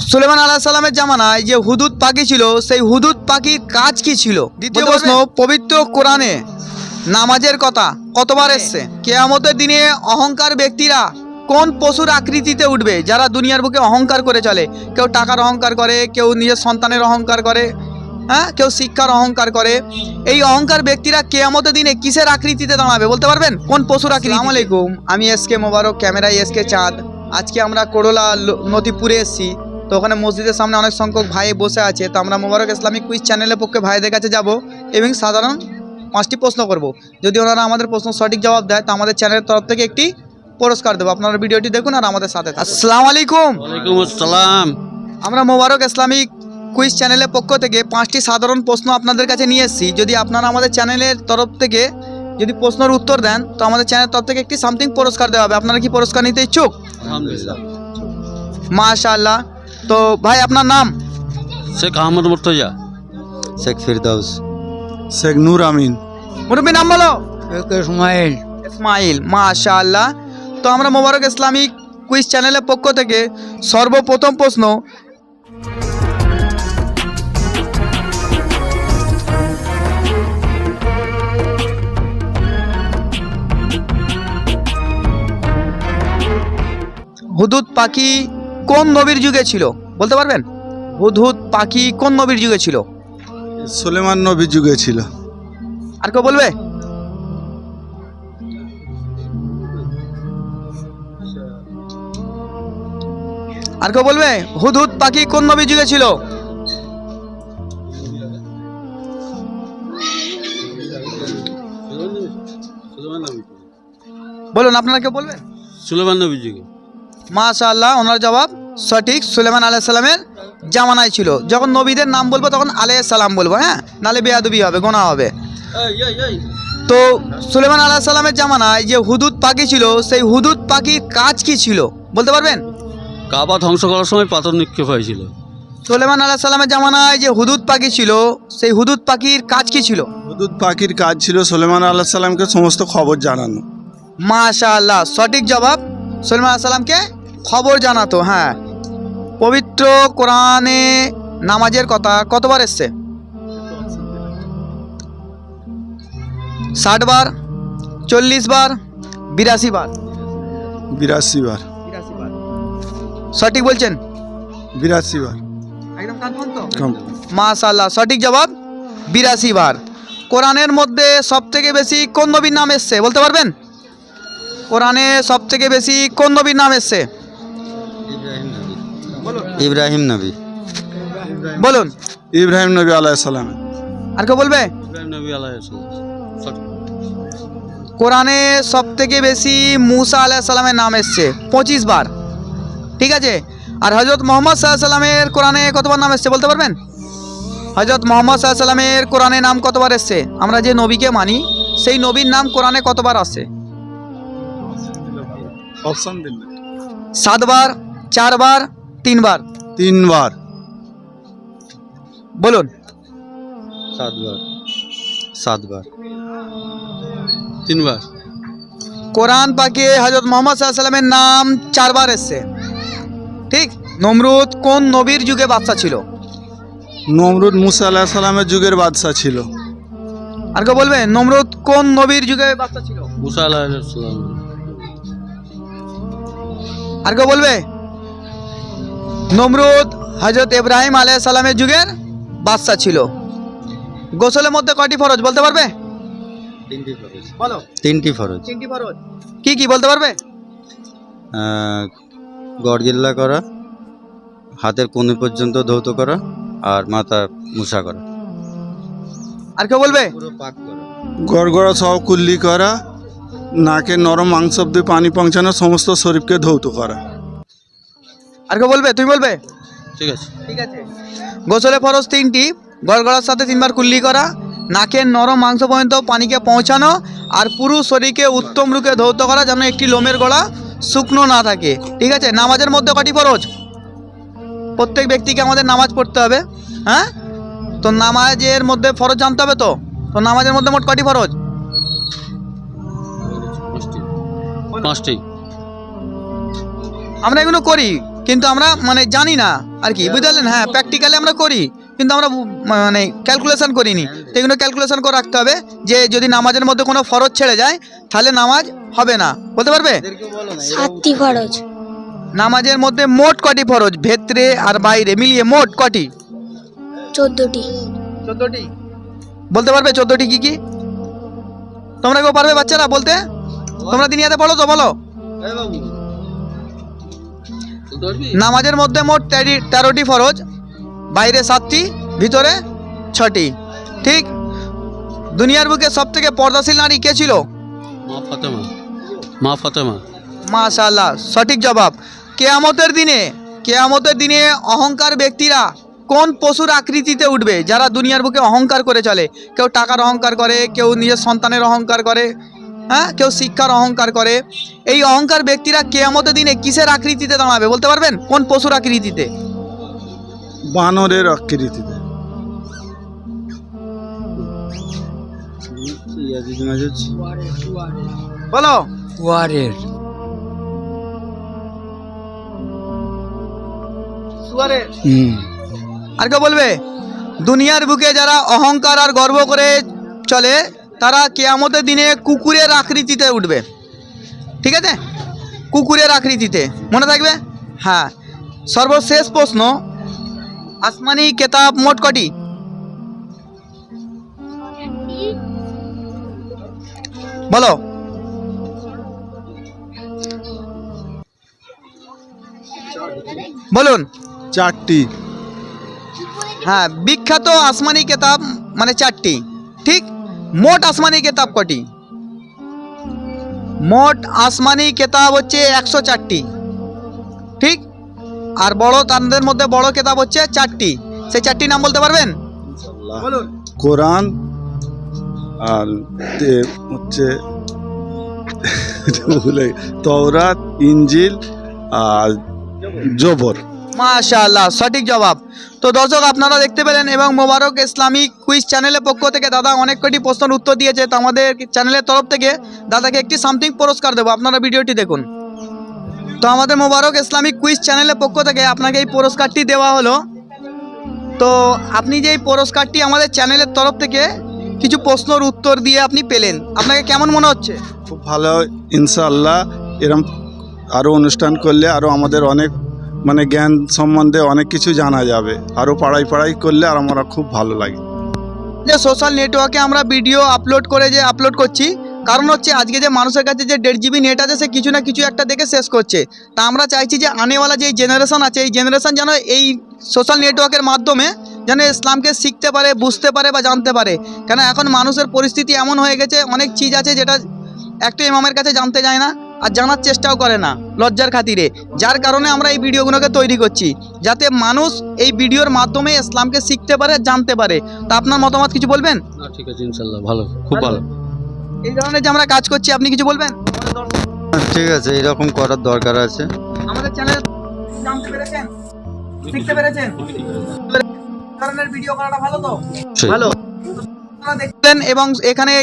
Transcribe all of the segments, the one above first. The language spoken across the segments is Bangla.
সুলেমান আলাহ সাল্লামের জামানায় যে হুদুদ পাখি ছিল সেই হুদুদ পাখির কাজ কি ছিল? দ্বিতীয় প্রশ্ন পবিত্র কোরআনে নামাজের কথা কতবার এসছে? কেয়ামতের দিনে অহংকার ব্যক্তিরা কোন পশুর আকৃতিতে উঠবে? যারা দুনিয়ার বুকে অহংকার করে চলে। কেউ টাকার অহংকার করে কেউ নিজের সন্তানের অহংকার করে হ্যাঁ? কেউ শিক্ষার অহংকার করে। এই অহংকার ব্যক্তিরা কেয়ামতের দিনে কিসের আকৃতিতে দাঁড়াবে? বলতে পারবেন? কোন পশুর আকৃতি? আলাইকুম। আমি এসকে মোবারক ক্যামেরায় এসকে চাঁদ। আজকে আমরা করোলা নদীপুরে এসেছি। তো ওখানে মসজিদের সামনে অনেক সংখ্যক ভাই বসে আছে। তো আমরা মোবারক ইসলামিক কুইজ চ্যানেলের পক্ষে ভাইদের কাছে যাব এবং সাধারণ পাঁচটি প্রশ্ন করব। যদি ওনারা আমাদের প্রশ্ন সঠিক জবাব দেয় তো আমাদের চ্যানেলের তরফ থেকে একটি পুরস্কার দেবো। আপনারা ভিডিওটি দেখুন আর আমাদের সাথে। আসসালামু আলাইকুম। আসসালাম। আমরা মোবারক ইসলামিক কুইজ চ্যানেলের পক্ষ থেকে পাঁচটি সাধারণ প্রশ্ন আপনাদের কাছে নিয়ে এসেছি। যদি আপনারা আমাদের চ্যানেলের তরফ থেকে যদি প্রশ্নের উত্তর দেন তো আমাদের চ্যানেলের তরফ থেকে একটি সামথিং পুরস্কার দেওয়া হবে। আপনারা কি পুরস্কার নিতে ইচ্ছুক? আলহামদুলিল্লাহ। মাশাআল্লাহ। তো ভাই আপনার নাম? শেখ আহমদ মুর্তজা। শেখ ফিরদাউস শেখ নূর আমিন। মুরব্বী নাম বলো। ইসমাইল। ইসমাইল মাশাআল্লাহ। তো আমরা মোবারক ইসলামিক কুইজ চ্যানেলের পক্ষ থেকে সর্বপ্রথম প্রশ্ন। হুদুদ পাখি কোন নবীর যুগে ছিল? বলতে পারবেন? হুদহুদ পাখি কোন নবীর যুগে ছিল? সুলেমান নবী যুগে ছিল। আর কেউ বলবে? আর কেউ বলবে? হুদহুদ পাখি কোন নবী যুগে ছিল? বলুন আপনারা কেউ বলবেন? সুলেমান নবী যুগে। মাশাআল্লাহ ওনার জবাব সঠিক সুলেমান আলাইহিস সালামের জামানায় ছিল। যখন নবীদের নাম বলব তখন আলাইহিস সালাম বলব হ্যাঁ? নালে বেয়াদবি হবে গোনা হবে। তো সুলেমান আলাহ সাল্লামের জামানায় যে হুদুদ পাখি ছিল সেই হুদুদ পাখির কাজ কি ছিল? বলতে পারবেন? কাবা ধ্বংস করার সময় পাথর নিক্ষেপ হয়েছিল। সুলেমান আলাহ সাল্লামের জামানায় যে হুদুদ পাখি ছিল সেই হুদুদ পাখির কাজ কি ছিল? হুদুদ পাখির কাজ ছিল সুলেমান আল্লাহ সাল্লামকে সমস্ত খবর জানানো। মাশাআল্লাহ সঠিক জবাব সুলেমান আলাহ সাল্লামকে খবর জানাতো হ্যাঁ। পবিত্র কোরআনে নামাজের কথা কতবার এসছে? ষাট বার চল্লিশ বার বিরাশি বার বিরাশি বার সঠিক বলছেন বিরাশি বার একদম মাশাল্লাহ সঠিক জবাব? বিরাশি বার কোরআনের মধ্যে সব থেকে বেশি কোন নবীর নাম এসছে? বলতে পারবেন? কোরআনে সব থেকে বেশি কোন নবীর নাম এসছে? ইব্রাহিম নবী। বলুন। ইব্রাহিম নবী আলাহ সাল্লাম আর কেউ বলবে? ইব্রাহিম নবী আলাইহিস কোরআনে সব থেকে বেশি মুসা সাল্লামের নাম এসছে পঁচিশ বার। ঠিক আছে? আর হজরত মোহাম্মদ সাল্লাহ সাল্লামের কোরআনে কতবার নাম এসছে বলতে পারবেন? হজরত মোহাম্মদ সাল্লাহ সাল্লামের কোরআনে নাম কতবার এসছে? আমরা যে নবীকে মানি সেই নবীর নাম কোরআনে কতবার আসছে? সাতবার চারবার তিনবার? তিনবার। বলুন। সাতবার। সাতবার। তিনবার। কোরআন পাকে হজরত মোহাম্মদ সাল্লামের নাম চারবার এসছে। ঠিক? নমরুদ কোন নবীর যুগে বাদশা ছিল? নমরুদ মুসা আলাহ সাল্লামের যুগের বাদশা ছিল। আর কেউ বলবে নমরুদ কোন নবীর যুগে বাদশা ছিল? মুসা আলাইহিস সালাম। আর কেউ বলবে নমরুদ হজরত ইব্রাহিম আলাইহিস সালামের যুগের বাদশা ছিল। গোসলের মধ্যে কয়টি ফরজ বলতে পারবে? তিনটি ফরজ। বলো। তিনটি ফরজ। তিনটি ফরজ। কি কি বলতে পারবে? গড়গিল্লা করা হাতের কোণে পর্যন্ত ধৌত করা আর মাথা মুসা করা। আর কেউ বলবে? গড়গড়া সহ কুল্লি করা নাকের নরম মাংস অব্দি পানি পৌঁছানো সমস্ত শরীরকে ধৌত করা। আর কেউ বলবে? তুমি বলবে? ঠিক আছে। ঠিক আছে। গোসলে ফরজ তিনটি গড়গড়ার সাথে তিনবার কুল্লি করা নাকের নরম মাংস পর্যন্ত পানিকে পৌঁছানো আর পুরো শরীরকে উত্তম রূপে ধৌত করা যেন একটি লোমের গলা শুকনো না থাকে। ঠিক আছে? নামাজের মধ্যে কটি ফরজ? প্রত্যেক ব্যক্তিকে আমাদের নামাজ পড়তে হবে। হ্যাঁ? তো নামাজের মধ্যে ফরজ জানতে হবে তো? তো নামাজের মধ্যে মোট কটি ফরজ? পাঁচটি। আমরা এগুলো করি। কিন্তু আমরা মানে জানি না আর কি। বুঝলেন? হ্যাঁ প্র্যাকটিক্যালি আমরা করি কিন্তু আমরা মানে ক্যালকুলেশন করিনি। তো এগুলো ক্যালকুলেশন করে রাখতে হবে যে যদি নামাজের মধ্যে কোনো ফরজ ছেড়ে যায় তাহলে নামাজ হবে না। বলতে পারবে? সাতটি খরচ নামাজের মধ্যে মোট কটি ফরজ? ভেতরে আর বাইরে মিলিয়ে মোট কটি? চোদ্দটি। চোদ্দটি? বলতে পারবে চোদ্দটি কি কি? তোমরা কেউ পারবে বাচ্চারা বলতে? তোমরা দিনিয়াতে পড়ো তো বলো। নামাজের মধ্যে মোট তেরোটি ফরজ বাইরে সাতটি ভিতরে ছটি। ঠিক? দুনিয়ার বুকে সব থেকে পর্দাশীল নারী কে ছিল? মা ফাতেমা। মা ফাতেমা। মাশাল্লাহ সঠিক জবাব। কেয়ামতের দিনে কেয়ামতের দিনে অহংকার ব্যক্তিরা কোন পশুর আকৃতিতে উঠবে? যারা দুনিয়ার বুকে অহংকার করে চলে। কেউ টাকার অহংকার করে কেউ নিজের সন্তানের অহংকার করে। হ্যাঁ কেউ শিক্ষার অহংকার করে। এই অহংকার ব্যক্তিরা কেয়ামতের দিনে কিসের আকৃতিতে দাঁড়াবে বলতে পারবেন? কোন পশুর আকৃতিতে? বানরের আকৃতিতে। বলো। ওয়ারের হুম। আর কেউ বলবে দুনিয়ার বুকে যারা অহংকার আর গর্ব করে চলে তারা কেয়ামতের দিনে কুকুরের আকৃতিতে উঠবে। ঠিক আছে? কুকুরের আকৃতিতে। মনে থাকবে? হ্যাঁ। সর্বশেষ প্রশ্ন আসমানি কেতাব মোট কটি? বলো। বলুন। চারটি। হ্যাঁ বিখ্যাত আসমানি কেতাব মানে চারটি। ঠিক? মোট আসমানি কেতাব কটি? মোট আসমানি কেতাব হচ্ছে একশো চারটি। ঠিক? আর বড় তাদের মধ্যে বড় কেতাব হচ্ছে চারটি। সেই চারটি নাম বলতে পারবেন? বলুন। কোরআন আর তে- হচ্ছে তওরাত ইঞ্জিল আর জবর। মাশাআল্লাহ, সঠিক জবাব। তো দর্শক, আপনারা দেখতে পেলেন এবং মোবারক ইসলামিক কুইজ চ্যানেলের পক্ষ থেকে দাদা অনেক কটি প্রশ্নের উত্তর দিয়েছে। তো আমাদের চ্যানেলের তরফ থেকে দাদাকে একটি সামথিং পুরস্কার দেবো। আপনারা ভিডিওটি দেখুন। তো আমাদের মোবারক ইসলামিক কুইজ চ্যানেলের পক্ষ থেকে আপনাকে এই পুরস্কারটি দেওয়া হলো। তো আপনি যে এই পুরস্কারটি আমাদের চ্যানেলের তরফ থেকে কিছু প্রশ্নের উত্তর দিয়ে আপনি পেলেন, আপনাকে কেমন মনে হচ্ছে? খুব ভালো ইনশাল্লাহ এরম আরও অনুষ্ঠান করলে আরও আমাদের অনেক মানে জ্ঞান সম্বন্ধে অনেক কিছু জানা যাবে। আরও পাড়াই পাড়াই করলে আর আমরা খুব ভালো লাগে। যে সোশ্যাল নেটওয়ার্কে আমরা ভিডিও আপলোড করে যে আপলোড করছি, কারণ হচ্ছে আজকে যে মানুষের কাছে যে দেড় জিবি নেট আছে, সে কিছু না কিছু একটা দেখে শেষ করছে। তা আমরা চাইছি যে আনেওয়ালা যে জেনারেশন আছে, এই জেনারেশন যেন এই সোশ্যাল নেটওয়ার্কের মাধ্যমে যেন ইসলামকে শিখতে পারে, বুঝতে পারে বা জানতে পারে। কেন এখন মানুষের পরিস্থিতি এমন হয়ে গেছে, অনেক চিজ আছে যেটা একটা ইমামের কাছে জানতে যায় না। আর জানার চেষ্টাও করে না লজ্জার খাতিরে। যার কারণে আমরা এই ভিডিওগুলোকে তৈরি করছি যাতে মানুষ এই ভিডিওর মাধ্যমে ইসলামকে শিখতে পারে জানতে পারে। তা আপনার মতামত কিছু বলবেন? ঠিক আছে ইনশাল্লাহ ভালো খুব ভালো। এই ধরনের যে আমরা কাজ করছি আপনি কিছু বলবেন? ঠিক আছে এরকম করার দরকার আছে। আমাদের চ্যানেল জানতে পেরেছেন? শিখতে পেরেছেন? ধরনের ভিডিও করাটা ভালো তো? ভালো। আপনারা দেখলেন এবং এখানে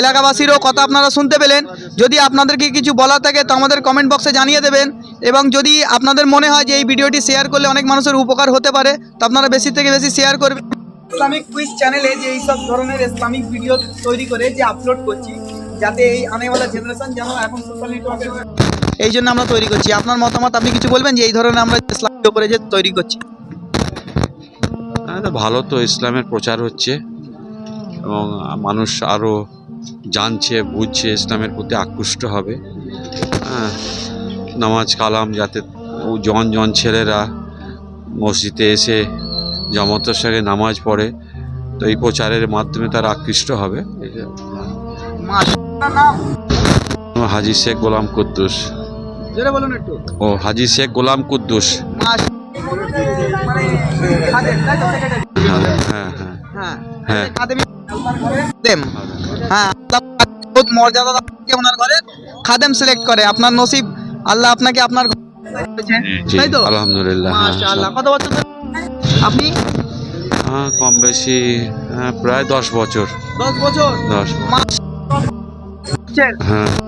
এলাকাবাসীরও কথা আপনারা শুনতে পেলেন। যদি আপনাদেরকে কিছু বলার থাকে তো আমাদের কমেন্ট বক্সে জানিয়ে দেবেন। এবং যদি আপনাদের মনে হয় যে এই ভিডিওটি শেয়ার করলে অনেক মানুষের উপকার হতে পারে তো আপনারা বেশি থেকে বেশি শেয়ার করবেন। ইসলামিক কুইজ চ্যানেলে যে এইসব ধরনের ইসলামিক ভিডিও তৈরি করে যে আপলোড করছি যাতে এই আনেওয়ালা জেনারেশন যেন এখন সোশ্যাল নেটওয়ার্কে এই জন্য আমরা তৈরি করছি। আপনার মতামত আপনি কিছু বলবেন যে এই ধরনের আমরা ইসলামিক উপরে যে তৈরি করছি? হ্যাঁ তো ভালো তো ইসলামের প্রচার হচ্ছে এবং মানুষ আরও জানছে বুঝছে ইসলামের প্রতি আকৃষ্ট হবে। হ্যাঁ নামাজ কালাম যাতে ও জন জন ছেলেরা মসজিদে এসে জমাতের সঙ্গে নামাজ পড়ে তো এই প্রচারের মাধ্যমে তারা আকৃষ্ট হবে। হাজি শেখ গোলাম কুদ্দুস। ও হাজি শেখ গোলাম কুদ্দুস। মানে secretary? হ্যাঁ হ্যাঁ হ্যাঁ। হ্যাঁ খাদেমি আল্লাহর ঘরে খাদেম হ্যাঁ আল্লাহ মর্যাদা ওনার ঘরে। খাদেম সিলেক্ট করে। আপনার নসিব আল্লাহ আপনাকে আপনার ঘরে রেখেছেন। জি তাই তো? আলহামদুলিল্লাহ মাশাআল্লাহ। কত বছর আপনি? কম বেশি প্রায় দশ বছর। দশ বছর? দশ। মাস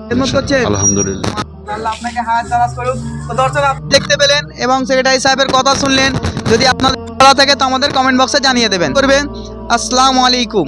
খেদমত করছেন? আলহামদুলিল্লাহ। আপনাকে হায়াত দারাজ করুক। দর্শক আপনি দেখতে পেলেন এবং সেক্রেটারি সাহেবের কথা শুনলেন। যদি আপনাদের ভালো থাকে তো আমাদের কমেন্ট বক্সে জানিয়ে দেবেন। করবেন? আসসালামু আলাইকুম।